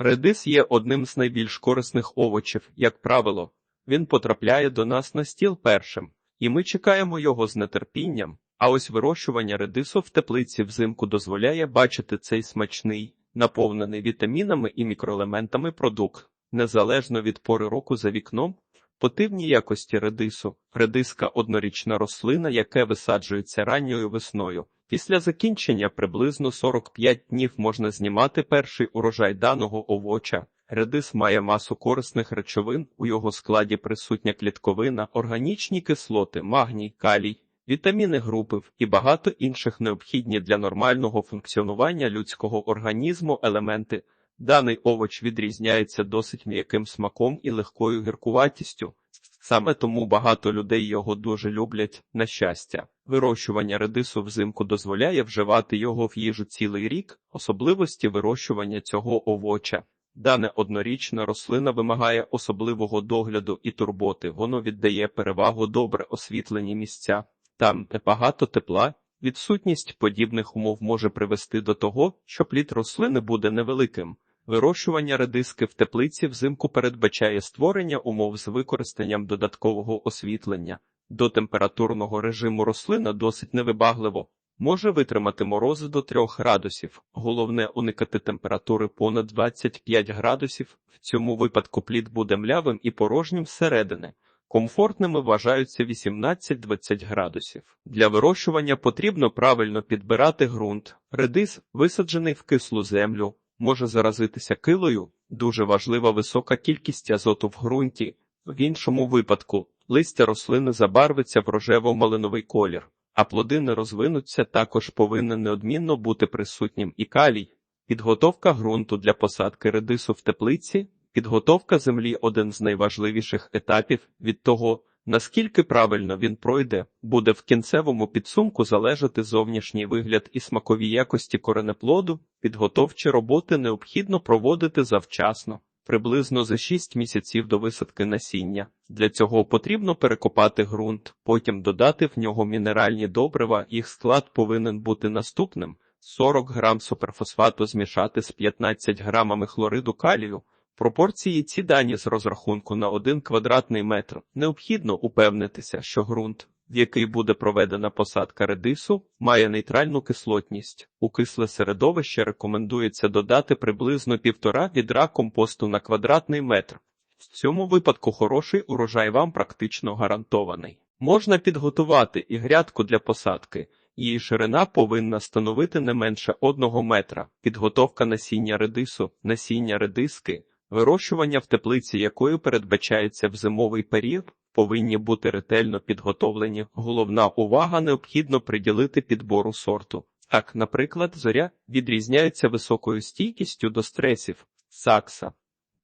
Редис є одним з найбільш корисних овочів, як правило. Він потрапляє до нас на стіл першим, і ми чекаємо його з нетерпінням. А ось вирощування редису в теплиці взимку дозволяє бачити цей смачний, наповнений вітамінами і мікроелементами продукт, незалежно від пори року за вікном. Потивні якості редису. Редиска однорічна рослина, яка висаджується ранньою весною. Після закінчення приблизно 45 днів можна знімати перший урожай даного овоча. Редис має масу корисних речовин, у його складі присутня клітковина, органічні кислоти, магній, калій, вітаміни групи і багато інших необхідні для нормального функціонування людського організму елементи. Даний овоч відрізняється досить м'яким смаком і легкою гіркуватістю. Саме тому багато людей його дуже люблять. На щастя, вирощування редису взимку дозволяє вживати його в їжу цілий рік, особливості вирощування цього овоча. Дане однорічна рослина вимагає особливого догляду і турботи. Воно віддає перевагу добре освітлені місця. Там, де багато тепла, відсутність подібних умов може привести до того, що плід рослини буде невеликим. Вирощування редиски в теплиці взимку передбачає створення умов з використанням додаткового освітлення. До температурного режиму рослина досить невибагливо, може витримати морози до 3 градусів. Головне уникати температури понад 25 градусів. В цьому випадку плід буде млявим і порожнім зсередини. Комфортними вважаються 18-20 градусів. Для вирощування потрібно правильно підбирати ґрунт. Редис, висаджений в кислу землю, може заразитися килою, дуже важлива висока кількість азоту в ґрунті. В іншому випадку листя рослини забарвиться в рожево-малиновий колір, а плоди не розвинуться, також повинен неодмінно бути присутнім і калій. Підготовка ґрунту для посадки редису в теплиці. Підготовка землі один з найважливіших етапів від того, наскільки правильно він пройде, буде в кінцевому підсумку залежати зовнішній вигляд і смакові якості коренеплоду. Підготовчі роботи необхідно проводити завчасно, приблизно за 6 місяців до висадки насіння. Для цього потрібно перекопати ґрунт, потім додати в нього мінеральні добрива. Їх склад повинен бути наступним: 40 грам суперфосфату змішати з 15 грамами хлориду калію. Пропорції ці дані з розрахунку на 1 квадратний метр. Необхідно упевнитися, що ґрунт, в який буде проведена посадка редису, має нейтральну кислотність. У кисле середовище рекомендується додати приблизно півтора відра компосту на квадратний метр. В цьому випадку хороший урожай вам практично гарантований. Можна підготувати і грядку для посадки. Її ширина повинна становити не менше 1 метра. Підготовка насіння редису, насіння редиски. Вирощування в теплиці, якою передбачається в зимовий період, повинні бути ретельно підготовлені. Головна увага необхідно приділити підбору сорту. Так, наприклад, зоря відрізняється високою стійкістю до стресів. Сакса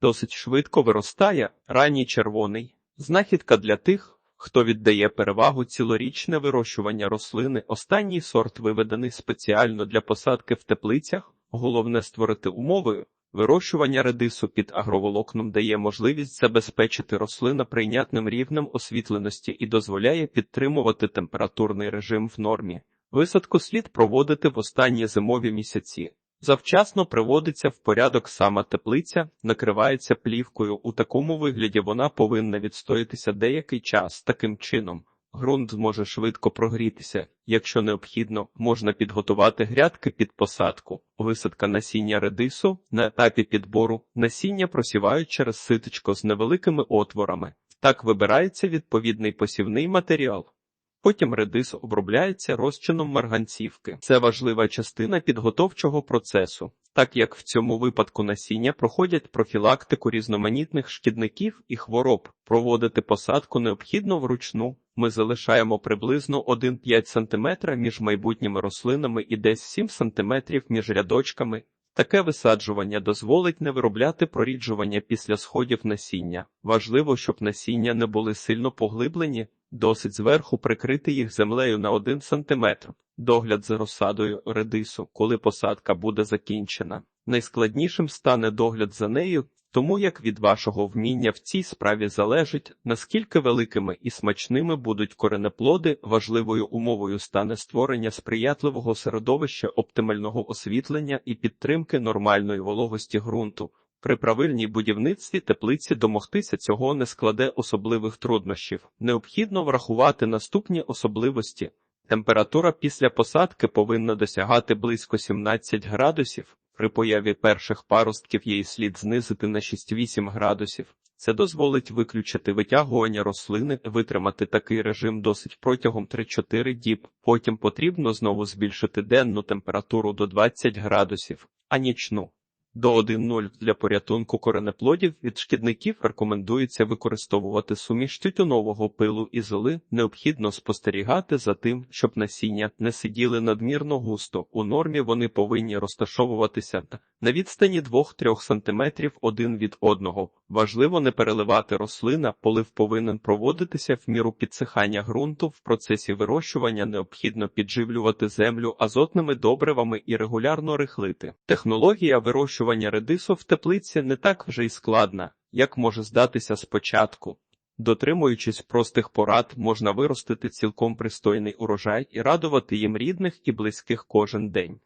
досить швидко виростає, ранній червоний. Знахідка для тих, хто віддає перевагу цілорічне вирощування рослини. Останній сорт виведений спеціально для посадки в теплицях. Головне створити умови. Вирощування редису під агроволокном дає можливість забезпечити рослина прийнятним рівнем освітленості і дозволяє підтримувати температурний режим в нормі. Висадку слід проводити в останні зимові місяці. Завчасно приводиться в порядок сама теплиця, накривається плівкою. У такому вигляді вона повинна відстоятися деякий час таким чином. Ґрунт зможе швидко прогрітися. Якщо необхідно, можна підготувати грядки під посадку. Висадка насіння редису на етапі підбору насіння просівають через ситочко з невеликими отворами. Так вибирається відповідний посівний матеріал. Потім редис обробляється розчином марганцівки. Це важлива частина підготовчого процесу, так як в цьому випадку насіння проходять профілактику різноманітних шкідників і хвороб. Проводити посадку необхідно вручну. Ми залишаємо приблизно 1,5 см між майбутніми рослинами і десь 7 см між рядочками. Таке висаджування дозволить не виробляти проріджування після сходів насіння. Важливо, щоб насіння не були сильно поглиблені, досить зверху прикрити їх землею на 1 см. Догляд за розсадою редису, коли посадка буде закінчена. Найскладнішим стане догляд за нею, тому як від вашого вміння в цій справі залежить, наскільки великими і смачними будуть коренеплоди, важливою умовою стане створення сприятливого середовища оптимального освітлення і підтримки нормальної вологості ґрунту. При правильній будівництві теплиці домогтися цього не складе особливих труднощів. Необхідно врахувати наступні особливості. Температура після посадки повинна досягати близько 17 градусів. При появі перших паростків її слід знизити на 6-8 градусів. Це дозволить виключити витягування рослини, витримати такий режим досить протягом 3-4 діб. Потім потрібно знову збільшити денну температуру до 20 градусів, а нічну до 1,0 для порятунку коренеплодів від шкідників рекомендується використовувати суміш тютюнового пилу і золи. Необхідно спостерігати за тим, щоб насіння не сиділи надмірно густо. У нормі вони повинні розташовуватися на відстані 2-3 см один від одного. Важливо не переливати рослина, полив повинен проводитися в міру підсихання ґрунту. В процесі вирощування необхідно підживлювати землю азотними добривами і регулярно рихлити. Технологія вирощування редису в теплиці не так вже й складна, як може здатися спочатку. Дотримуючись простих порад, можна виростити цілком пристойний урожай і радувати їм рідних і близьких кожен день.